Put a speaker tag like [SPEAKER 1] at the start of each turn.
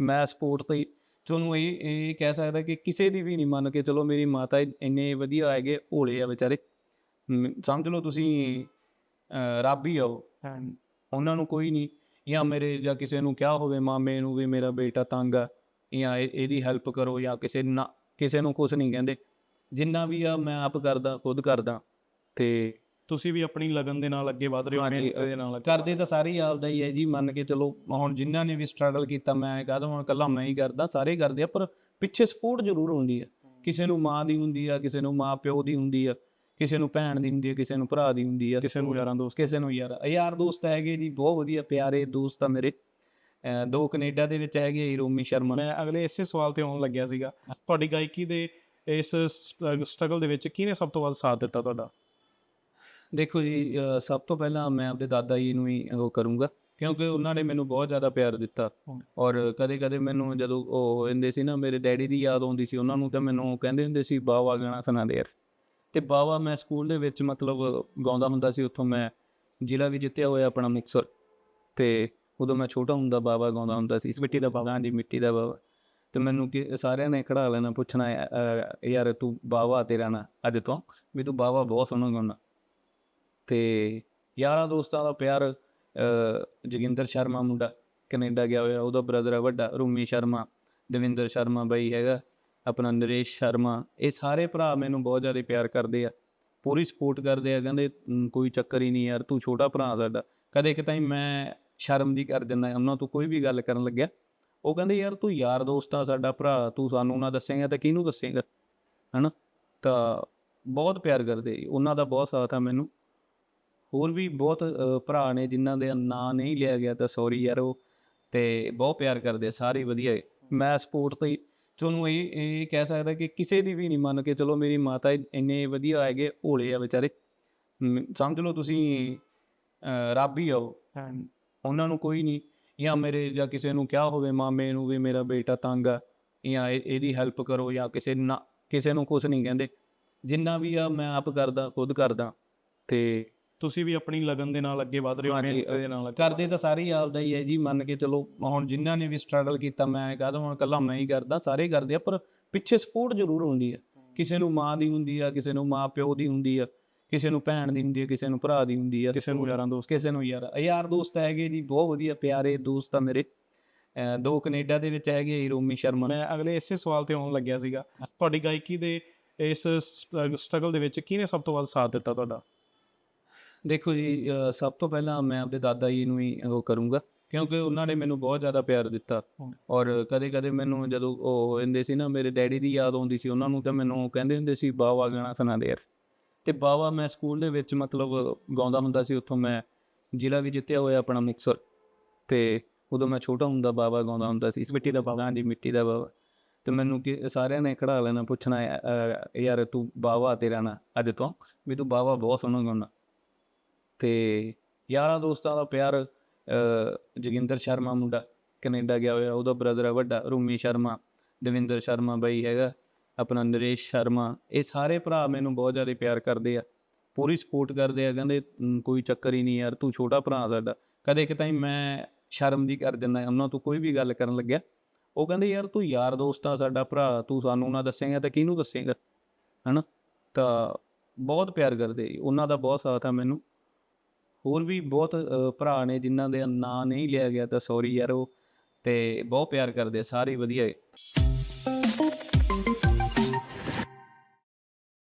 [SPEAKER 1] ਮੈਂ ਸਪੋਰਟ ਤੇ ਤੁਹਾਨੂੰ ਇਹ ਇਹ ਕਹਿ ਸਕਦਾ ਕਿ ਕਿਸੇ ਦੀ ਵੀ ਨਹੀਂ ਮੰਨ ਕੇ ਚਲੋ ਮੇਰੀ ਮਾਤਾ ਇੰਨੇ ਵਧੀਆ ਹੈਗੇ ਭੋਲੇ ਆ ਵਿਚਾਰੇ। ਸਮਝ ਲਓ ਤੁਸੀਂ ਰੱਬ ਹੀ ਉਹ। ਉਹਨਾਂ ਨੂੰ ਕੋਈ ਨਹੀਂ। ਜਾਂ ਮੇਰੇ ਜਾਂ ਕਿਸੇ ਨੂੰ ਕਿਹਾ ਹੋਵੇ ਮਾਮੇ ਨੂੰ ਵੀ ਮੇਰਾ ਬੇਟਾ ਤੰਗ ਆ ਜਾਂ ਇਹ- ਇਹਦੀ ਹੈਲਪ ਕਰੋ ਜਾਂ ਕਿਸੇ ਨਾ ਕਿਸੇ ਨੂੰ ਕੁਝ ਨਹੀਂ ਕਹਿੰਦੇ। ਜਿੰਨਾ ਵੀ ਆ ਮੈਂ ਆਪ ਕਰਦਾ ਖੁਦ ਕਰਦਾ। ਤੇ
[SPEAKER 2] ਤੁਸੀਂ ਵੀ ਆਪਣੀ ਲਗਨ ਦੇ ਨਾਲ ਅੱਗੇ ਵਧ ਰਹੇ ਹੋ ਮਿਹਨਤ ਦੇ ਨਾਲ
[SPEAKER 1] ਕਰਦੇ ਤਾਂ ਸਾਰੇ ਹੀ ਆਪਦਾ ਹੀ ਹੈ ਜੀ ਮੰਨ ਕੇ ਚਲੋ ਹੁਣ ਜਿਨ੍ਹਾਂ ਨੇ ਵੀ ਸਟਰਗਲ ਕੀਤਾ ਮੈਂ ਕਹਦਾ ਹੁਣ ਕੱਲਾ ਮੈਂ ਹੀ ਕਰਦਾ ਸਾਰੇ ਕਰਦੇ ਆ ਪਰ ਪਿੱਛੇ ਸਪੋਰਟ ਜ਼ਰੂਰ ਹੁੰਦੀ ਆ ਕਿਸੇ ਨੂੰ ਮਾਂ ਦੀ ਹੁੰਦੀ ਆ ਕਿਸੇ ਨੂੰ ਮਾਂ ਪਿਓ ਦੀ ਹੁੰਦੀ ਆ ਕਿਸੇ ਨੂੰ ਭੈਣ ਦੀ ਹੁੰਦੀ ਆ ਕਿਸੇ ਨੂੰ ਭਰਾ ਦੀ ਹੁੰਦੀ ਆ
[SPEAKER 2] ਕਿਸੇ ਨੂੰ ਯਾਰਾਂ ਦੋਸਤ
[SPEAKER 1] ਕਿਸੇ ਨੂੰ ਯਾਰ ਯਾਰ ਦੋਸਤ ਹੈਗੇ ਜੀ ਬਹੁਤ ਵਧੀਆ ਪਿਆਰੇ ਦੋਸਤ ਆ ਮੇਰੇ। ਦੋ ਕੈਨੇਡਾ ਦੇ ਵਿੱਚ ਹੈਗੇ ਰੋਮੀ ਸ਼ਰਮਾ।
[SPEAKER 2] ਮੈਂ ਅਗਲੇ ਇਸੇ ਸਵਾਲ ਤੇ ਆਉਣ ਲੱਗਿਆ ਸੀਗਾ। ਤੁਹਾਡੀ ਗਾਇਕੀ ਦੇ ਇਸ ਸਟਰਗਲ ਦੇ ਵਿੱਚ ਕਿਹਨੇ ਸਭ ਤੋਂ ਵੱਧ ਸਾਥ ਦਿੱਤਾ ਤੁਹਾਡਾ?
[SPEAKER 1] ਦੇਖੋ ਜੀ ਸਭ ਤੋਂ ਪਹਿਲਾਂ ਮੈਂ ਆਪਣੇ ਦਾਦਾ ਜੀ ਨੂੰ ਹੀ ਉਹ ਕਰੂੰਗਾ ਕਿਉਂਕਿ ਉਹਨਾਂ ਨੇ ਮੈਨੂੰ ਬਹੁਤ ਜ਼ਿਆਦਾ ਪਿਆਰ ਦਿੱਤਾ। ਔਰ ਕਦੇ-ਕਦੇ ਮੈਨੂੰ ਜਦੋਂ ਉਹ ਹੁੰਦੇ ਸੀ ਨਾ ਮੇਰੇ ਡੈਡੀ ਦੀ ਯਾਦ ਆਉਂਦੀ ਸੀ ਉਹਨਾਂ ਨੂੰ ਤਾਂ ਮੈਨੂੰ ਕਹਿੰਦੇ ਹੁੰਦੇ ਸੀ ਬਾਵਾ ਗਾਣਾ ਸੁਣਾ ਦੇ ਯਾਰ। ਤੇ ਬਾਵਾ ਮੈਂ ਸਕੂਲ ਦੇ ਵਿੱਚ ਮਤਲਬ ਗਾਉਂਦਾ ਹੁੰਦਾ ਸੀ ਉੱਥੋਂ ਮੈਂ ਜ਼ਿਲ੍ਹਾ ਵੀ ਜਿੱਤਿਆ ਹੋਇਆ ਆਪਣਾ ਮੁਕਤਸਰ। ਤੇ ਉਦੋਂ ਮੈਂ ਛੋਟਾ ਹੁੰਦਾ ਬਾਵਾ ਗਾਉਂਦਾ ਹੁੰਦਾ ਸੀ। ਮਿੱਟੀ ਦਾ ਬਾਵਾ। ਹਾਂਜੀ ਮਿੱਟੀ ਦਾ ਬਾਵਾ। ਤੇ ਮੈਨੂੰ ਕਿ ਸਾਰਿਆਂ ਨੇ ਖੜਾ ਲੈਣਾ ਪੁੱਛਣਾ ਯਾਰ ਤੂੰ ਬਾਵਾ ਤੇਰਾ ਨਾਂ ਅੱਜ ਤੋਂ? ਵੀ ਤੂੰ ਬਾਵਾ ਬਹੁਤ ਸੋਹਣਾ ਗਾਉਂਦਾ। ਤੇ ਯਾਰਾਂ ਦੋਸਤਾਂ ਦਾ ਪਿਆਰ ਅਹ, ਜੋਗਿੰਦਰ ਸ਼ਰਮਾ ਮੁੰਡਾ ਕੈਨੇਡਾ ਗਿਆ ਹੋਇਆ ਉਹਦਾ ਬ੍ਰਦਰ ਆ ਵੱਡਾ ਰੂਮੀ ਸ਼ਰਮਾ ਦਵਿੰਦਰ ਸ਼ਰਮਾ ਬਾਈ ਹੈਗਾ ਆਪਣਾ ਨਰੇਸ਼ ਸ਼ਰਮਾ ਇਹ ਸਾਰੇ ਭਰਾ ਮੈਨੂੰ ਬਹੁਤ ਜ਼ਿਆਦਾ ਪਿਆਰ ਕਰਦੇ ਆ ਪੂਰੀ ਸਪੋਰਟ ਕਰਦੇ ਆ ਕਹਿੰਦੇ ਕੋਈ ਚੱਕਰ ਹੀ ਨਹੀਂ ਯਾਰ ਤੂੰ ਛੋਟਾ ਭਰਾ ਸਾਡਾ। ਕਦੇ ਕਿਤੇ ਮੈਂ ਸ਼ਰਮ ਦੀ ਕਰ ਦਿੰਦਾ ਉਹਨਾਂ ਤੋਂ ਕੋਈ ਵੀ ਗੱਲ ਕਰਨ ਲੱਗਿਆ ਉਹ ਕਹਿੰਦੇ ਯਾਰ ਤੂੰ ਯਾਰ ਦੋਸਤ ਆ ਸਾਡਾ ਭਰਾ ਤੂੰ ਸਾਨੂੰ ਨਾ ਦੱਸੇਂਗਾ ਤਾਂ ਕਿਹਨੂੰ ਦੱਸੇਂਗਾ? ਹਨਾ? ਤਾਂ ਬਹੁਤ ਪਿਆਰ ਕਰਦੇ ਉਹਨਾਂ ਦਾ ਬਹੁਤ ਸਾਥ ਆ ਮੈਨੂੰ। ਹੋਰ ਵੀ ਬਹੁਤ ਭਰਾ ਨੇ ਜਿਨ੍ਹਾਂ ਦੇ ਨਾਂ ਨਹੀਂ ਲਿਆ ਗਿਆ ਤਾਂ ਸੌਰੀ ਯਾਰ ਉਹ ਤੇ ਬਹੁਤ ਪਿਆਰ ਕਰਦੇ ਆ ਸਾਰੇ ਵਧੀਆ। ਮੈਂ ਸਪੋਰਟ ਤੇ ਤੁਹਾਨੂੰ ਇਹ ਇਹ ਕਹਿ ਸਕਦਾ ਕਿ ਕਿਸੇ ਦੀ ਵੀ ਨਹੀਂ ਮੰਨ ਕੇ ਚਲੋ ਮੇਰੀ ਮਾਤਾ ਇੰਨੇ ਵਧੀਆ ਹੈਗੇ ਭੋਲੇ ਆ ਵਿਚਾਰੇ। ਸਮਝ ਲਓ ਤੁਸੀਂ ਰੱਬ ਹੀ ਉਹ। ਉਹਨਾਂ ਨੂੰ ਕੋਈ ਨਹੀਂ ਜਾਂ ਮੇਰੇ ਜਾਂ ਕਿਸੇ ਨੂੰ ਕਿਹਾ ਹੋਵੇ ਮਾਮੇ ਨੂੰ ਵੀ ਮੇਰਾ ਬੇਟਾ ਤੰਗ ਆ ਜਾਂ ਇਹ- ਇਹਦੀ ਹੈਲਪ ਕਰੋ ਜਾਂ ਕਿਸੇ ਨਾ ਕਿਸੇ ਨੂੰ ਕੁਝ ਨਹੀਂ ਕਹਿੰਦੇ। ਜਿੰਨਾ ਵੀ ਆ ਮੈਂ ਆਪ ਕਰਦਾ ਖੁਦ ਕਰਦਾ ਤੇ
[SPEAKER 2] ਤੁਸੀਂ ਵੀ ਆਪਣੀ ਲਗਨ ਦੇ ਨਾਲ ਅੱਗੇ ਵਧ ਰਹੇ ਹੋ ਮਿਹਨਤ ਦੇ ਨਾਲ
[SPEAKER 1] ਕਰਦੇ ਤਾਂ ਸਾਰੇ ਹੀ ਆਪਦਾ ਹੀ ਹੈ ਜੀ ਮੰਨ ਕੇ ਚਲੋ ਹੁਣ ਜਿਨ੍ਹਾਂ ਨੇ ਵੀ ਸਟਰਗਲ ਕੀਤਾ ਮੈਂ ਕਹਦਾ ਹੁਣ ਕੱਲਾ ਮੈਂ ਹੀ ਕਰਦਾ ਸਾਰੇ ਹੀ ਕਰਦੇ ਆ ਪਰ ਪਿੱਛੇ ਸਪੋਰਟ ਜ਼ਰੂਰ ਹੁੰਦੀ ਆ ਕਿਸੇ ਨੂੰ ਮਾਂ ਦੀ ਹੁੰਦੀ ਆ ਕਿਸੇ ਨੂੰ ਮਾਂ ਪਿਓ ਦੀ ਹੁੰਦੀ ਆ ਕਿਸੇ ਨੂੰ ਭੈਣ ਦੀ ਹੁੰਦੀ ਆ ਕਿਸੇ ਨੂੰ ਭਰਾ ਦੀ ਹੁੰਦੀ ਆ
[SPEAKER 2] ਕਿਸੇ ਨੂੰ ਯਾਰਾਂ ਦੋਸਤ
[SPEAKER 1] ਕਿਸੇ ਨੂੰ ਯਾਰ ਯਾਰ ਦੋਸਤ ਹੈਗੇ ਜੀ ਬਹੁਤ ਵਧੀਆ ਪਿਆਰੇ ਦੋਸਤ ਆ ਮੇਰੇ। ਦੋ ਕੈਨੇਡਾ ਦੇ ਵਿੱਚ ਹੈਗੇ ਰੋਮੀ ਸ਼ਰਮਾ।
[SPEAKER 2] ਮੈਂ ਅਗਲੇ ਇਸੇ ਸਵਾਲ ਤੇ ਆਉਣ ਲੱਗਿਆ ਸੀਗਾ। ਤੁਹਾਡੀ ਗਾਇਕੀ ਦੇ ਇਸ ਸਟਰਗਲ ਦੇ ਵਿੱਚ ਕਿਹਨੇ ਸਭ ਤੋਂ ਵੱਧ ਸਾਥ ਦਿੱਤਾ ਤੁਹਾਡਾ?
[SPEAKER 1] ਦੇਖੋ ਜੀ ਸਭ ਤੋਂ ਪਹਿਲਾਂ ਮੈਂ ਆਪਣੇ ਦਾਦਾ ਜੀ ਨੂੰ ਹੀ ਉਹ ਕਰੂੰਗਾ ਕਿਉਂਕਿ ਉਹਨਾਂ ਨੇ ਮੈਨੂੰ ਬਹੁਤ ਜ਼ਿਆਦਾ ਪਿਆਰ ਦਿੱਤਾ। ਔਰ ਕਦੇ-ਕਦੇ ਮੈਨੂੰ ਜਦੋਂ ਉਹ ਹੁੰਦੇ ਸੀ ਨਾ ਮੇਰੇ ਡੈਡੀ ਦੀ ਯਾਦ ਆਉਂਦੀ ਸੀ ਉਹਨਾਂ ਨੂੰ ਤਾਂ ਮੈਨੂੰ ਕਹਿੰਦੇ ਹੁੰਦੇ ਸੀ ਬਾਵਾ ਗਾਣਾ ਸੁਣਾ ਦੇ ਯਾਰ। ਤੇ ਬਾਵਾ ਮੈਂ ਸਕੂਲ ਦੇ ਵਿੱਚ ਮਤਲਬ ਗਾਉਂਦਾ ਹੁੰਦਾ ਸੀ ਉੱਥੋਂ ਮੈਂ ਜ਼ਿਲ੍ਹਾ ਵੀ ਜਿੱਤਿਆ ਹੋਇਆ ਆਪਣਾ ਮੁਕਤਸਰ ਤੇ ਉਦੋਂ ਮੈਂ ਛੋਟਾ ਹੁੰਦਾ ਬਾਵਾ ਗਾਉਂਦਾ ਹੁੰਦਾ ਸੀ ਮਿੱਟੀ ਦਾ ਬਾਵਾ। ਹਾਂਜੀ ਮਿੱਟੀ ਦਾ ਬਾਵਾ। ਤੇ ਮੈਨੂੰ ਕਿ ਸਾਰਿਆਂ ਨੇ ਖੜਾ ਲੈਣਾ ਪੁੱਛਣਾ ਯਾਰ ਤੂੰ ਬਾਵਾ ਤੇਰਾ ਨਾਂ ਅੱਜ ਤੋਂ? ਵੀ ਤੂੰ ਬਾਵਾ ਬਹੁਤ ਸੋਹਣਾ ਗਾਉਂਦਾ। ਤੇ ਯਾਰਾਂ ਦੋਸਤਾਂ ਦਾ ਪਿਆਰ ਅ, ਜੋਗਿੰਦਰ ਸ਼ਰਮਾ ਮੁੰਡਾ ਕੈਨੇਡਾ ਗਿਆ ਹੋਇਆ ਉਹਦਾ ਬ੍ਰਦਰ ਆ ਵੱਡਾ ਰੂਮੀ ਸ਼ਰਮਾ ਦਵਿੰਦਰ ਸ਼ਰਮਾ ਬਾਈ ਹੈਗਾ ਆਪਣਾ ਨਰੇਸ਼ ਸ਼ਰਮਾ ਇਹ ਸਾਰੇ ਭਰਾ ਮੈਨੂੰ ਬਹੁਤ ਜ਼ਿਆਦਾ ਪਿਆਰ ਕਰਦੇ ਆ ਪੂਰੀ ਸਪੋਰਟ ਕਰਦੇ ਆ ਕਹਿੰਦੇ ਕੋਈ ਚੱਕਰ ਹੀ ਨਹੀਂ ਯਾਰ ਤੂੰ ਛੋਟਾ ਭਰਾ ਸਾਡਾ। ਕਦੇ ਕਿਤੇ ਮੈਂ ਸ਼ਰਮ ਦੀ ਕਰ ਦਿੰਦਾ ਉਹਨਾਂ ਤੋਂ ਕੋਈ ਵੀ ਗੱਲ ਕਰਨ ਲੱਗਿਆ ਉਹ ਕਹਿੰਦੇ ਯਾਰ ਤੂੰ ਯਾਰ ਦੋਸਤ ਆ ਸਾਡਾ ਭਰਾ ਤੂੰ ਸਾਨੂੰ ਨਾ ਦੱਸੇਂਗਾ ਤਾਂ ਕਿਹਨੂੰ ਦੱਸੇਂਗਾ? ਹਨਾ? ਤਾਂ ਬਹੁਤ ਪਿਆਰ ਕਰਦੇ ਉਹਨਾਂ ਦਾ ਬਹੁਤ ਸਾਥ ਆ ਮੈਨੂੰ। ਹੋਰ ਵੀ ਬਹੁਤ ਭਰਾ ਨੇ ਜਿਨ੍ਹਾਂ ਦੇ ਨਾਂ ਨਹੀਂ ਲਿਆ ਗਿਆ ਤਾਂ ਸੌਰੀ ਯਾਰ ਉਹ, ਤੇ ਬਹੁਤ ਪਿਆਰ ਕਰਦੇ ਆ, ਸਾਰੇ ਵਧੀਆ